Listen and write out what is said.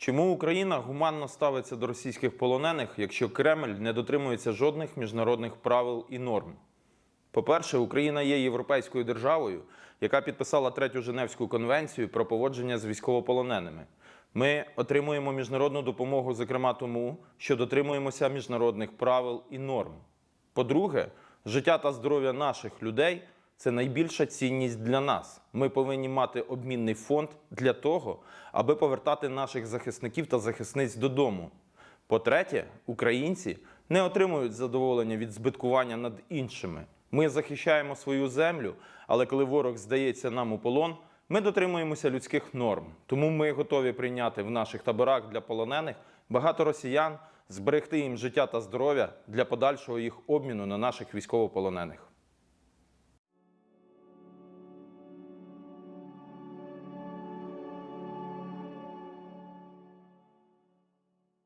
Чому Україна гуманно ставиться до російських полонених, якщо Кремль не дотримується жодних міжнародних правил і норм? По-перше, Україна є європейською державою, яка підписала третю Женевську конвенцію про поводження з військовополоненими. Ми отримуємо міжнародну допомогу, зокрема тому, що дотримуємося міжнародних правил і норм. По-друге, життя та здоров'я наших людей це найбільша цінність для нас. Ми повинні мати обмінний фонд для того, аби повертати наших захисників та захисниць додому. По-третє, українці не отримують задоволення від збиткування над іншими. Ми захищаємо свою землю, але коли ворог здається нам у полон, ми дотримуємося людських норм. Тому ми готові прийняти в наших таборах для полонених багато росіян, зберегти їм життя та здоров'я для подальшого їх обміну на наших військовополонених.